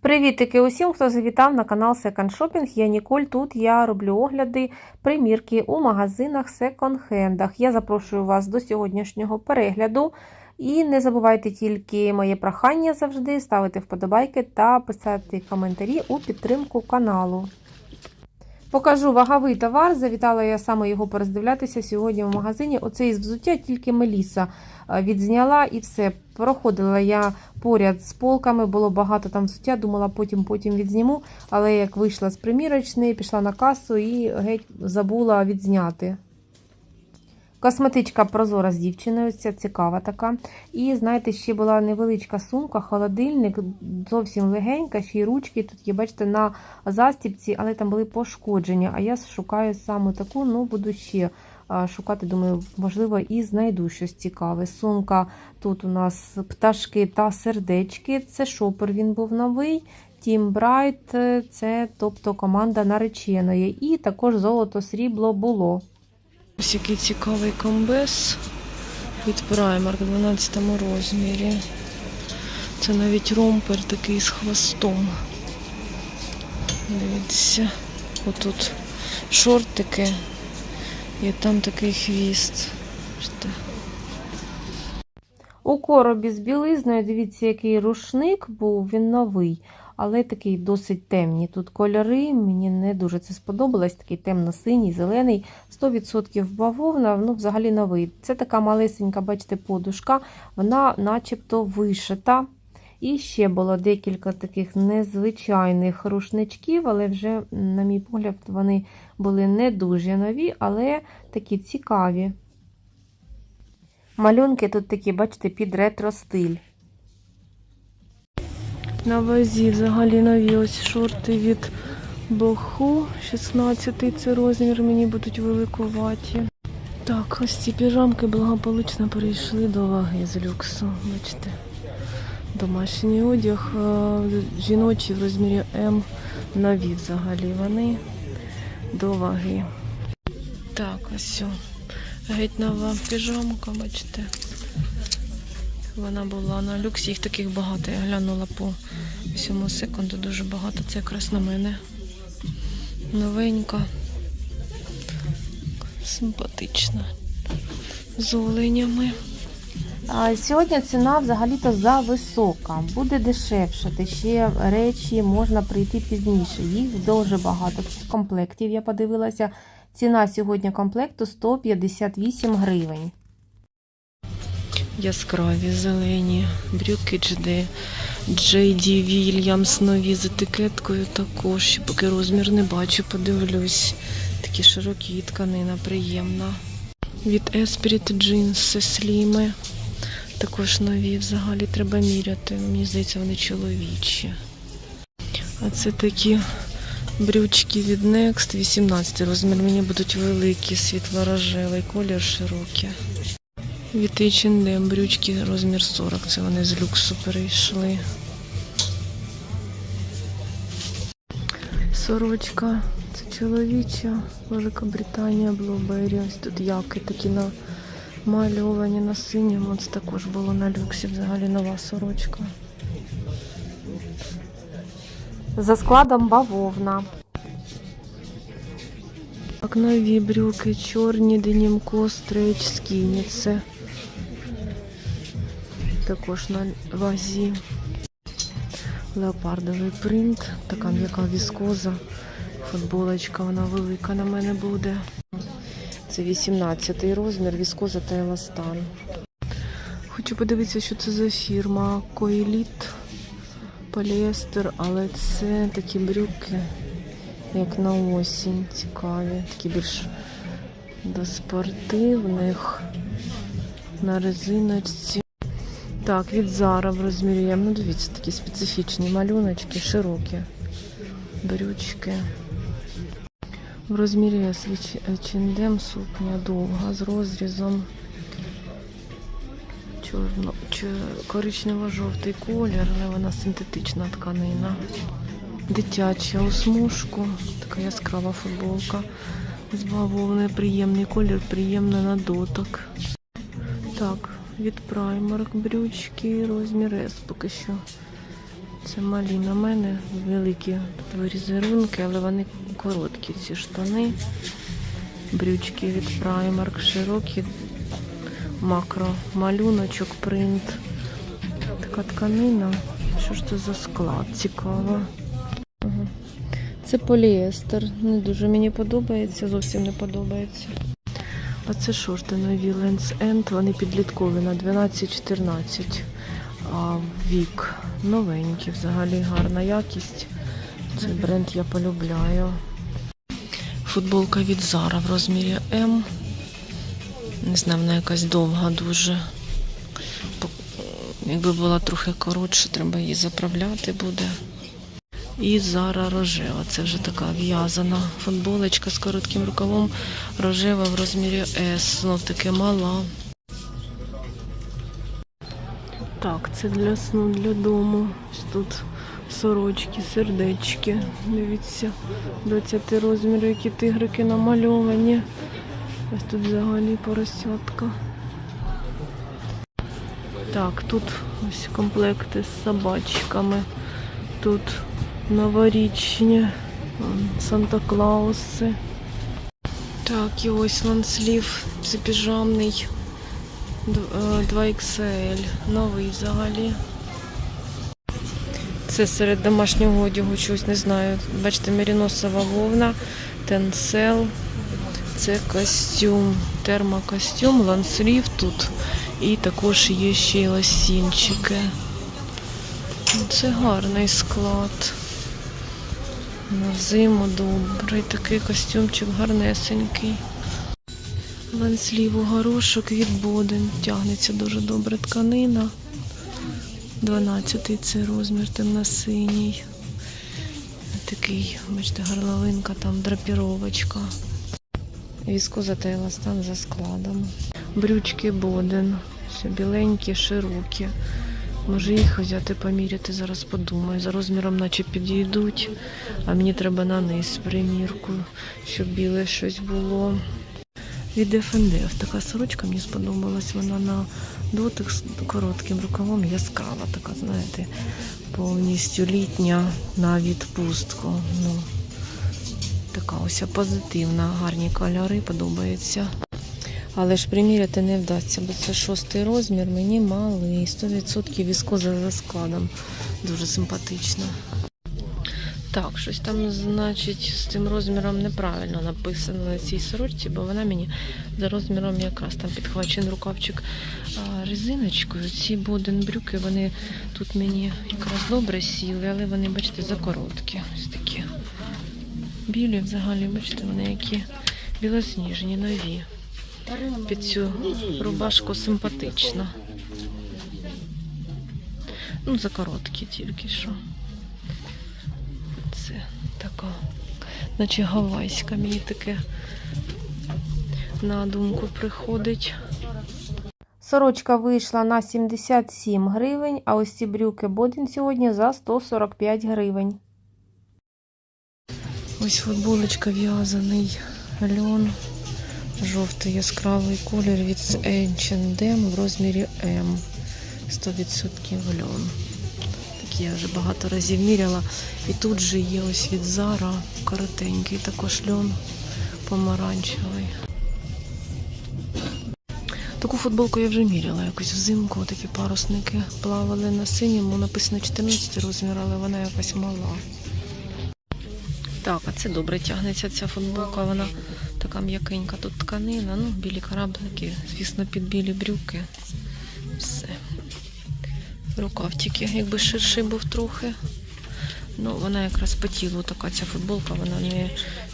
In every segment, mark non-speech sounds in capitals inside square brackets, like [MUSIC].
Привітики усім, хто завітав на канал Second Shopping. Я Ніколь. Тут я роблю огляди примірки у магазинах секонд-хендах. Я запрошую вас до сьогоднішнього перегляду. І не забувайте тільки моє прохання завжди ставити вподобайки та писати коментарі у підтримку каналу. Покажу ваговий товар. Завітала я саме його пороздивлятися сьогодні в магазині. Оце із взуття тільки Меліса е, відзняла і все. Проходила я поряд з полками, було багато там взуття, думала, потім потім відзніму. Але як вийшла з примірочної, пішла на касу і геть забула відзняти. Косметичка прозора з дівчиною, ця цікава така. І, знаєте, ще була невеличка сумка, холодильник, зовсім легенька, ще й ручки. Тут є, бачите, на застіпці, але там були пошкодження. А я шукаю саме таку, ну буду ще шукати, думаю, можливо, і знайду щось цікаве. Сумка тут у нас пташки та сердечки. Це шопер, він був новий. Team Bright, це тобто команда нареченої. І також золото срібло було. Ось який цікавий комбез від Primark в 12 розмірі. Це навіть ромпер такий з хвостом. Дивіться, отут шортики і там такий хвіст. У коробі з білизною, дивіться, який рушник був, він новий, але такий досить темні. Тут кольори, мені не дуже це сподобалось, такий темно-синій, зелений, 100% бавовна, ну взагалі новий. Це така малесенька, бачите, подушка, вона начебто вишита. І ще було декілька таких незвичайних рушничків, але вже, на мій погляд, вони були не дуже нові, але такі цікаві. Малюнки тут такі, бачите, під ретро-стиль. На вазі взагалі нові ось шорти від Боху. 16 це розмір, мені будуть великуваті. Так, ось ці піжамки благополучно перейшли до ваги з люксу. Бачите. Домашній одяг е, жіночий в розмірі М нові взагалі вони до ваги. Так, ось. Геть нова піжамка, бачите. Вона була на люксі, їх таких багато. Я глянула по всьому секунду, дуже багато. Це якраз на мене. Новенька. Симпатична. З оленями. Сьогодні ціна взагалі-то зависока, буде дешевшати. Ще речі можна прийти пізніше. Їх дуже багато. Комплектів я подивилася. Ціна сьогодні комплекту 158 гривень. Яскраві, зелені, брюки GD, JD Williams нові з етикеткою також. Ще поки розмір не бачу, подивлюсь. Такі широкі тканина, приємна. Від Esprit джинси сліми. Також нові взагалі треба міряти. Мені здається, вони чоловічі. А це такі брючки від Next, 18 розмір. Мені будуть великі, світло-рожевий, колір широкий. Від H&M брючки розмір 40, це вони з люксу перейшли. Сорочка, це чоловіча, Великобританія, Блубері. Ось тут яки такі намальовані на синьому. Це також було на люксі, взагалі нова сорочка. За складом бавовна. Так, нові брюки, чорні, денімко, стрейч, скіні. Це також на вазі. Леопардовий принт, така м'яка віскоза. Футболочка, вона велика на мене буде. Це 18-й розмір, віскоза та еластан. Хочу подивитися, що це за фірма Коеліт поліестер, але це такі брюки, як на осінь, цікаві, такі більш до спортивних на резиночці. Так, від Зара в розмірі М. Ну, дивіться, такі специфічні малюночки, широкі брючки. В розмірі S H&M сукня довга з розрізом чорно, коричнево-жовтий колір, але вона синтетична тканина. Дитяча у така яскрава футболка. З бавовни приємний колір, приємний на дотик. Так, від Primark брючки, розмір S поки що. Це малі на мене, великі тут але вони короткі, ці штани. Брючки від Primark, широкі, макро, малюночок, принт. Така тканина. Що ж це за склад? Цікаво. Це поліестер. Не дуже мені подобається, зовсім не подобається. А це шорти нові Lens End, вони підліткові на 12-14. А вік новенькі, взагалі гарна якість. Цей бренд я полюбляю. Футболка від Zara в розмірі М. Не знаю, вона якась довга дуже. Якби була трохи коротше, треба її заправляти буде. І Зара рожева. Це вже така в'язана футболочка з коротким рукавом. Рожева в розмірі S. Знов таки мала. Так, це для сну, для дому. Тут сорочки, сердечки. Дивіться, 20 розмірів, які тигрики намальовані. Ось тут взагалі поросятка. Так, тут ось комплекти з собачками. Тут новорічні Санта-Клауси. Так, і ось ланслів. Це піжамний. Е, 2XL. Новий взагалі. Це серед домашнього одягу чогось не знаю. Бачите, меріносова вовна, тенсел. Це костюм, термокостюм, ланслів тут. І також є ще й лосінчики. Це гарний склад. На зиму добрий такий костюмчик гарнесенький. Ланслів у горошок від Боден. Тягнеться дуже добре тканина. 12 це розмір темно-синій. Такий, бачите, горловинка, там драпіровочка. Віскоза та еластан за складом. Брючки Боден. Все біленькі, широкі. Може їх взяти поміряти, зараз подумаю. За розміром наче підійдуть, а мені треба на низ примірку, щоб біле щось було. Від FNDF така сорочка мені сподобалась. Вона на дотик з коротким рукавом яскрава, така, знаєте, повністю літня на відпустку. Ну, така ось позитивна, гарні кольори, подобається. Але ж приміряти не вдасться, бо це шостий розмір, мені малий, 100% віскоза за складом. Дуже симпатично. Так, щось там, значить, з цим розміром неправильно написано на цій сорочці, бо вона мені за розміром якраз там підхвачений рукавчик а, резиночкою. Ці боден брюки, вони тут мені якраз добре сіли, але вони, бачите, закороткі. Ось такі. Білі взагалі, бачите, вони які білосніжні, нові. Під цю рубашку симпатично. Ну, закороткі тільки що. Це така, наче гавайська, мені таке на думку приходить. Сорочка вийшла на 77 гривень, а ось ці брюки Бодін сьогодні за 145 гривень. Ось футболочка в'язаний льон. Жовтий яскравий колір від H&M в розмірі М. 100% льон. Такі я вже багато разів міряла. І тут же є ось від Zara коротенький, також льон помаранчевий. Таку футболку я вже міряла якось взимку. Такі парусники плавали на синьому. Написано 14 розмір, але вона якась мала. Так, а це добре тягнеться ця футболка, вона така м'якенька тут тканина, ну, білі кораблики, звісно, під білі брюки. Все. Рукав тільки, якби ширший був трохи. Ну, вона якраз по тілу така ця футболка, вона не,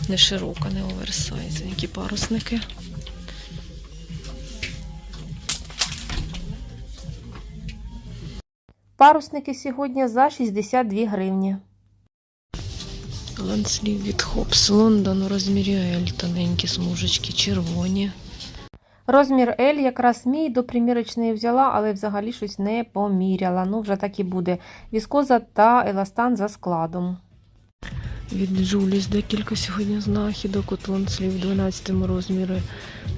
не широка, не оверсайз. Які парусники. Парусники сьогодні за 62 гривні. Ланслів від Хопс Лондон у розмірі L, тоненькі смужечки, червоні. Розмір L якраз мій до примірочної взяла, але взагалі щось не поміряла. Ну, вже так і буде. Віскоза та еластан за складом. Від Джуліс декілька сьогодні знахідок. От ланслів в 12 розмірі.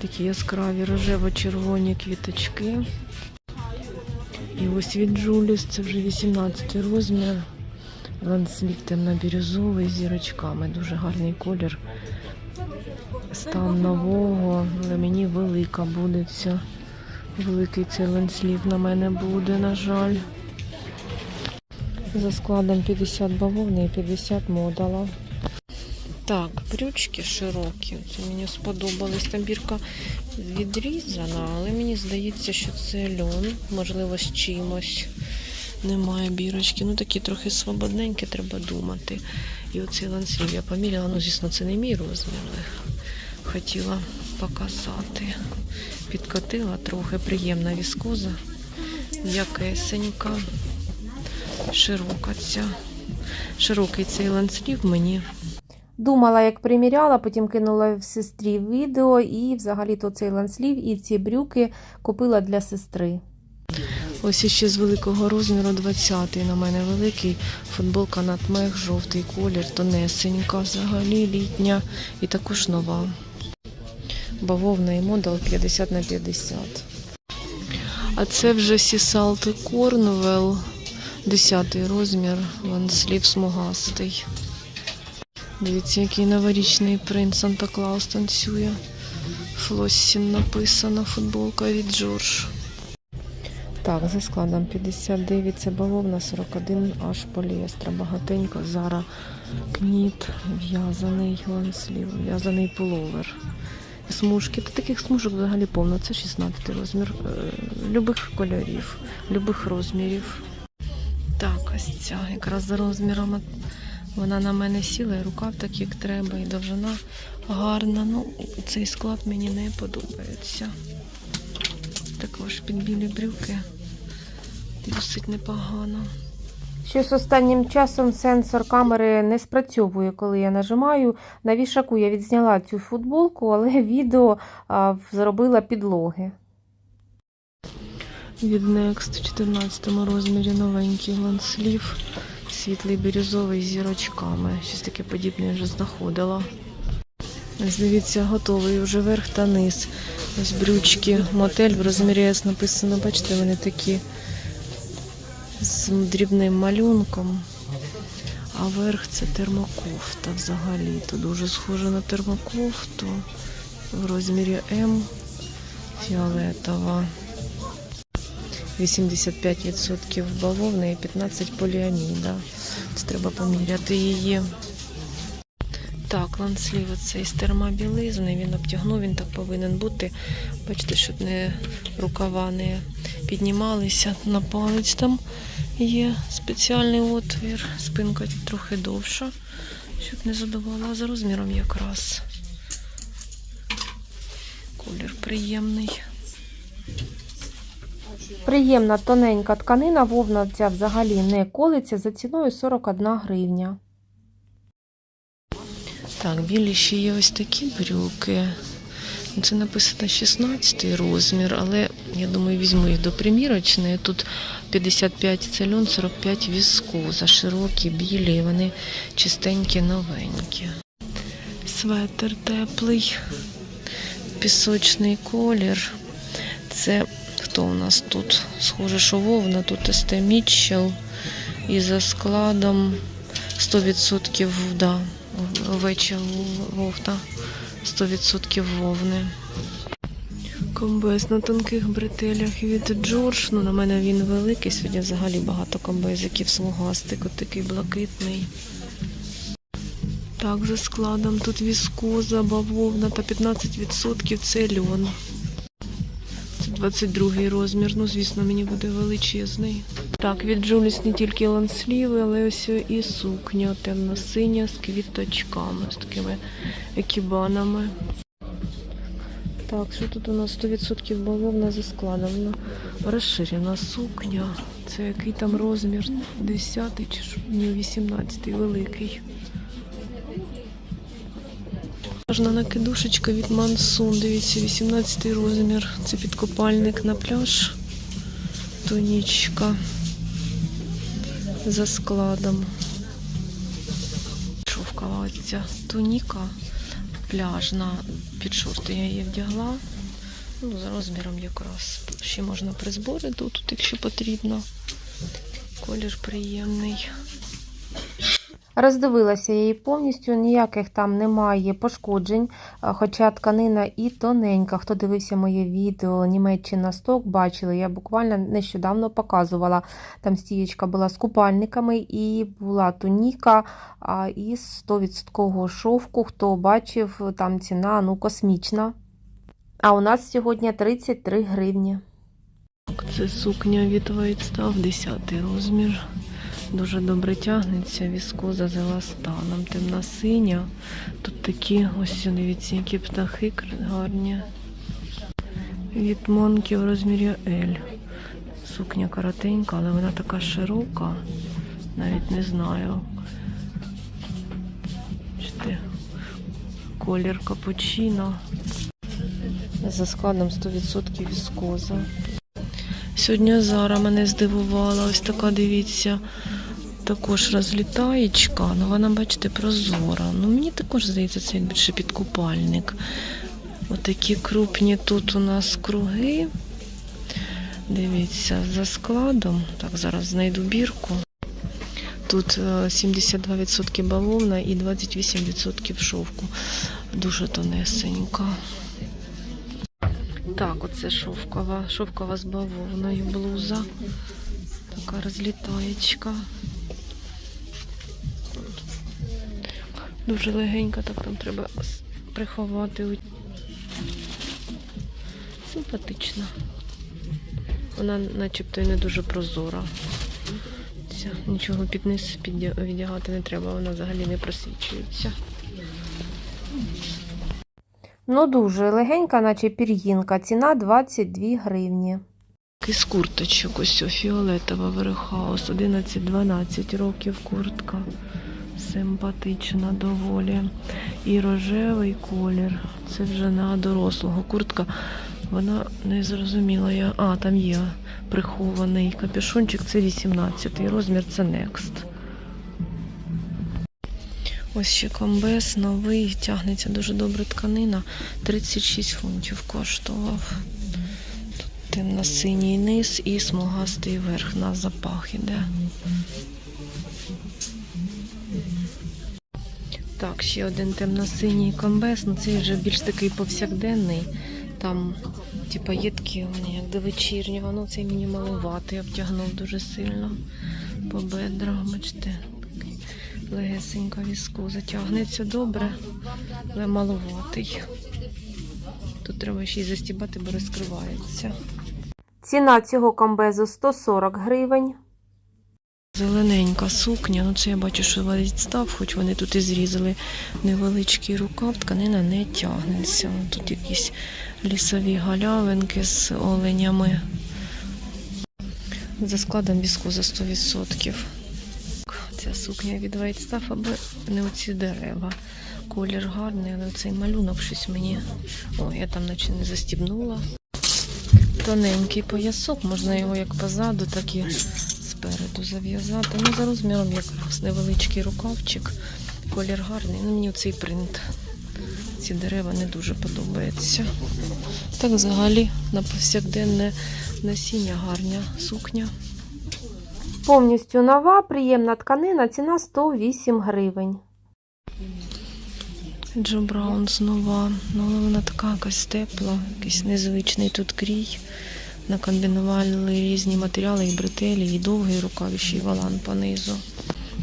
Такі яскраві рожево-червоні квіточки. І ось від Джуліс, це вже 18 розмір. Ланслів темно-бірюзовий з зірочками. Дуже гарний колір. Стан нового, але мені велика буде ця. Великий цей ланслів на мене буде, на жаль. За складом 50 бавовни і 50 модала. Так, брючки широкі. Це мені сподобалось. Там бірка відрізана, але мені здається, що це льон, можливо, з чимось. Немає бірочки. Ну такі трохи свободненькі, треба думати. І оцей ланцюг я поміряла. Ну, звісно, це не мій розмір, хотіла показати. Підкотила трохи приємна віскоза, м'якесенька, широка ця. Широкий цей ланцлів мені Думала, як приміряла, потім кинула в сестрі відео і взагалі то цей ланслів і ці брюки купила для сестри. Ось іще з великого розміру 20-й на мене великий. Футболка натмех, жовтий колір, тонесенька, взагалі літня і також нова. Бавовна і модел 50 на 50. А це вже Сісалти Корнвелл, 10 розмір, ланслів смугастий. Дивіться, який новорічний принц Санта Клаус танцює. Флоссін написано, футболка від Джордж. Так, за складом 59 це бавовна, 41 аж поліестра. Багатенько. Зара кніт, в'язаний ланслів, в'язаний пуловер. Смужки. Та таких смужок взагалі повно. Це 16 розмір. е, Любих кольорів, любих розмірів. Так, ось ця якраз за розміром. Вона на мене сіла, і рукав так, як треба, і довжина гарна. Ну, цей склад мені не подобається. Також під білі брюки. Досить непогано. Щось останнім часом сенсор камери не спрацьовує, коли я нажимаю. На вішаку я відзняла цю футболку, але [LAUGHS] відео а, зробила підлоги. Від Next в 14 розмірі новенький ланслів. Світлий бірюзовий з зірочками. Щось таке подібне вже знаходила. Ось дивіться, готовий вже верх та низ. Ось брючки. Мотель в розмірі S написано, бачите, вони такі з дрібним малюнком. А верх це термокофта взагалі. То дуже схоже на термокофту. В розмірі М фіолетова. 85% бавовни і 15 поліаміда. Це треба поміряти її. Так, ланслів цей з термобілизни, він обтягнув, він так повинен бути. Бачите, щоб не рукава не піднімалися на палець. Там є спеціальний отвір, спинка трохи довша, щоб не задувала за розміром якраз. Колір приємний. Приємна тоненька тканина, вовна ця взагалі не колиться за ціною 41 гривня. Так, білі ще є ось такі брюки. Ну, Це написано 16 розмір, але я думаю, візьму їх до примірочної. Тут 55 це льон, 45 віскоза, широкі, білі, вони чистенькі, новенькі. Светер теплий, пісочний колір. Це хто у нас тут? Схоже, що вовна, тут СТ. І за складом 100% да, овеча вовта, 100% вовни. Комбез на тонких бретелях від Джордж. Ну, на мене він великий. Сьогодні взагалі багато комбезиків смугастик, такий блакитний. Так, за складом тут віскоза, бавовна та 15% це льон. Це 22 розмір. Ну, звісно, мені буде величезний. Так, від Джуліс не тільки лансліви, але ось і сукня темно-синя з квіточками, з такими екібанами. Так, що тут у нас 100% бавовна за складом. Ну, розширена сукня. Це який там розмір? 10 чи 18 великий. Можна накидушечка від Мансун. Дивіться, 18 розмір. Це підкопальник на пляж. Тонічка за складом. Шовкова ось ця туніка пляжна під шорти я її вдягла. Ну, за розміром якраз. Ще можна при зборі тут, якщо потрібно. Колір приємний. Роздивилася її повністю, ніяких там немає пошкоджень, хоча тканина і тоненька. Хто дивився моє відео Німеччина сток, бачили, я буквально нещодавно показувала. Там стієчка була з купальниками і була туніка із 100% шовку. Хто бачив, там ціна ну, космічна. А у нас сьогодні 33 гривні. Це сукня від White Stuff, 10 розмір. Дуже добре тягнеться, віскоза з еластаном, темна синя. Тут такі, ось дивіться, які птахи гарні. Від Монкі в розмірі L. Сукня коротенька, але вона така широка. Навіть не знаю. Бачите, колір капучино. За складом 100% віскоза. Сьогодні Зара мене здивувала. Ось така, дивіться, також розлітаєчка. Ну вона, бачите, прозора. Ну мені також здається, це більше підкупальник. Отакі крупні тут у нас круги. Дивіться, за складом. Так, зараз знайду бірку. Тут е, 72% бавовна і 28% шовку. Дуже тонесенька. Так, оце шовкова, шовкова з бавовною блуза. Така розлітаєчка. Дуже легенька, так там треба приховати. Симпатична. Вона начебто і не дуже прозора. Ця, нічого під низ віддягати не треба, вона взагалі не просвічується. Ну, дуже легенька, наче пір'їнка. Ціна 22 гривні. Із курточок, ось фіолетова верхаус, 11-12 років куртка. Симпатична доволі. І рожевий колір. Це вже на дорослого. Куртка, вона не зрозуміла. Я... А, там є прихований капюшончик, це 18 розмір, це Next. Ось ще комбез новий, тягнеться дуже добре тканина. 36 фунтів коштував. Тут темно-синій низ і смугастий верх на запах іде. Так, ще один темно-синій комбез, ну цей вже більш такий повсякденний. Там, типа, є такі вони, як до вечірнього, ну цей мені малуватий, обтягнув дуже сильно по бедрах, бачите. такий Легесенька візкоза. Тягнеться добре, але малуватий. Тут треба ще й застібати, бо розкривається. Ціна цього комбезу 140 гривень. Зелененька сукня, ну це я бачу, що відстав, хоч вони тут і зрізали невеличкий рукав, тканина не тягнеться. Тут якісь лісові галявинки з оленями. За складом візку за 100%. Ця сукня від Stuff, аби не оці дерева. Колір гарний, але цей малюнок щось мені. О, я там наче не застібнула. Тоненький поясок, можна його як позаду, так і спереду зав'язати. Ну, за розміром якраз невеличкий рукавчик. Колір гарний. Ну, мені цей принт. Ці дерева не дуже подобаються. Так взагалі на повсякденне носіння гарня сукня. Повністю нова, приємна тканина, ціна 108 гривень. Джо Браун нова. Ну, але вона така якась тепла, якийсь незвичний тут крій. Накомбінували різні матеріали, і бретелі, і довгий рукав, і валан понизу.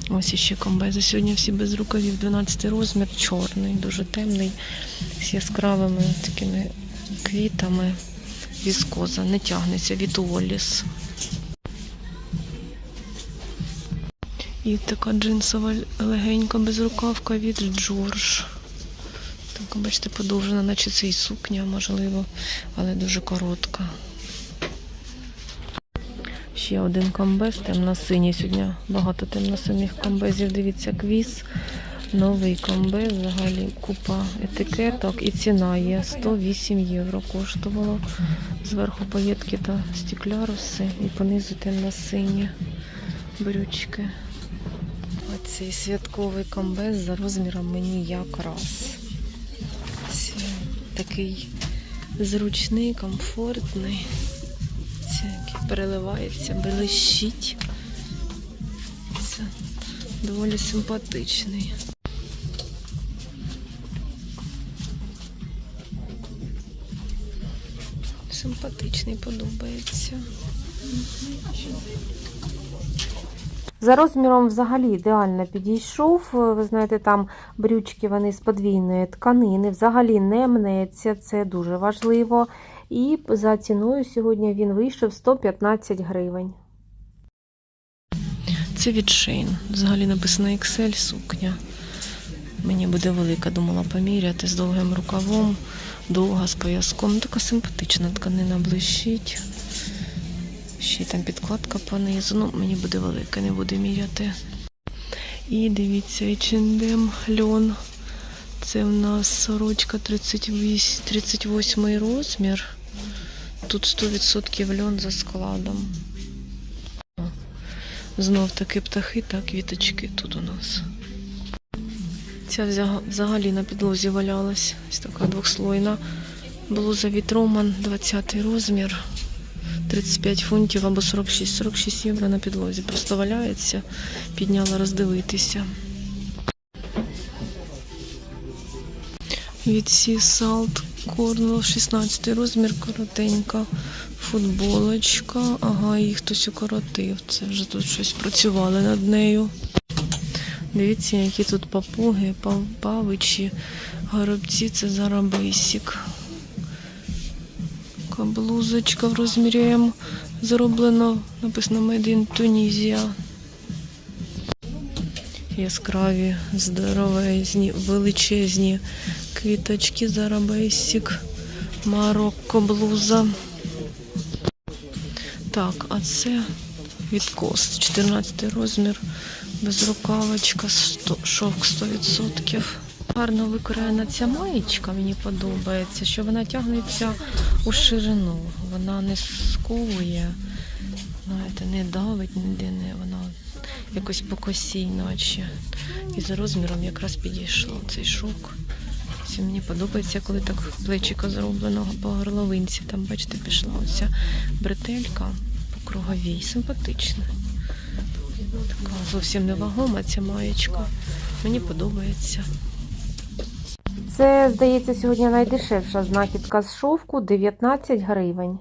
Ось іще комбези. Сьогодні всі без рукавів, 12 розмір, чорний, дуже темний, з яскравими такими квітами. Віскоза, не тягнеться від Уолліс. І така джинсова легенька безрукавка від Джордж. Так, бачите, подовжена, наче це і сукня, можливо, але дуже коротка. Ще один комбез, темно-синій. Сьогодні багато темно-синіх комбезів. Дивіться, квіз. Новий комбез, взагалі купа етикеток і ціна є 108 євро коштувало. Зверху паєтки та стекляруси і понизу темно-сині брючки. Оцей святковий комбез за розміром мені якраз. Такий зручний, комфортний. Переливається, блищить. Це Доволі симпатичний. Симпатичний, подобається. За розміром взагалі ідеально підійшов. Ви знаєте, там брючки вони з подвійної тканини, взагалі не мнеться, це дуже важливо. І за ціною сьогодні він вийшов 115 гривень. Це від Shein. Взагалі написано XL сукня. Мені буде велика, думала поміряти з довгим рукавом, довга з пояском. Така симпатична тканина блищить. Ще й там підкладка по низу. Ну, мені буде велика, не буду міряти. І дивіться, H&M льон. Це в нас сорочка 38, 38 розмір. Тут 100% льон за складом. Знов таки птахи та квіточки тут у нас. Ця взагалі на підлозі валялась. Ось така двохслойна. Блуза від Роман, 20 розмір. 35 фунтів або 46, 46 євро на підлозі. Просто валяється, підняла роздивитися. Від Salt Cornwall, 16 розмір, коротенька футболочка. Ага, їх хтось укоротив. Це вже тут щось працювали над нею. Дивіться, які тут папуги, павичі, горобці, це зараз бейсік. Така блузочка в розмірі М зроблено, написано Made in Tunisia. Яскраві, здоровезні, величезні квіточки, зараз бейсік, Марокко блуза. Так, а це від кост, 14 розмір, безрукавочка, шовк 100%. Гарно викроєна ця маєчка, мені подобається, що вона тягнеться у ширину. Вона не сковує, знаєте, не давить ніде, не вона якось по косі, наче. І за розміром якраз підійшло цей шовк. Це мені подобається, коли так плечико зроблено по горловинці. Там, бачите, пішла оця бретелька по круговій. Симпатична. Така зовсім невагома ця маєчка. Мені подобається. Це, здається, сьогодні найдешевша знахідка з шовку 19 гривень.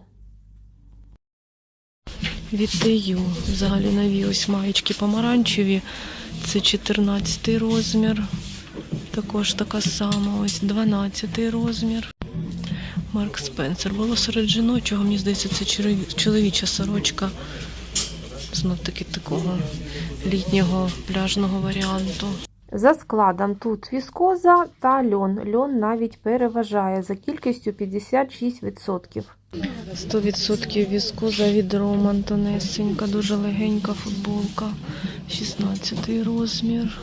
Від TU. Взагалі нові ось маєчки помаранчеві. Це 14 розмір. Також така сама, ось 12 розмір. Марк Спенсер. Було серед жіночого, мені здається, це чоловіча сорочка. Знов таки такого літнього пляжного варіанту. За складом тут віскоза та льон. Льон навіть переважає за кількістю 56%. 100% віскоза від Роман тонесенька, дуже легенька футболка. 16 розмір.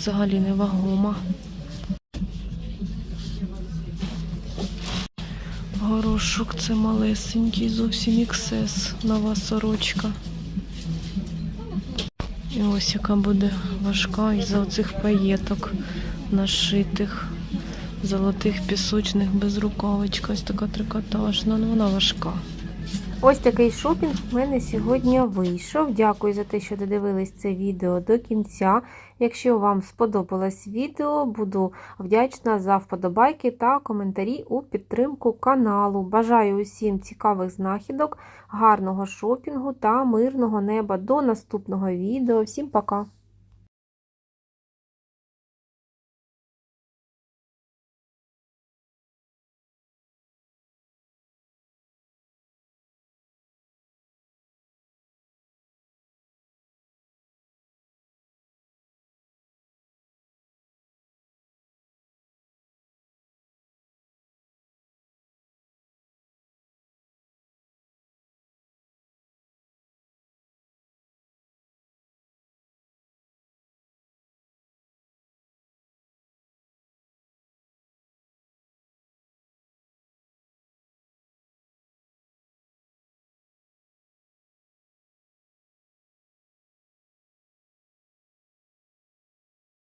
Взагалі невагома. Горошок це малесенький, зовсім XS, нова сорочка. І ось яка буде важка із-за оцих паєток нашитих, золотих пісочних без рукавичка, ось така трикотажна, ну вона важка. Ось такий шопінг в мене сьогодні вийшов. Дякую за те, що додивились це відео до кінця. Якщо вам сподобалось відео, буду вдячна за вподобайки та коментарі у підтримку каналу. Бажаю усім цікавих знахідок, гарного шопінгу та мирного неба. До наступного відео. Всім пока!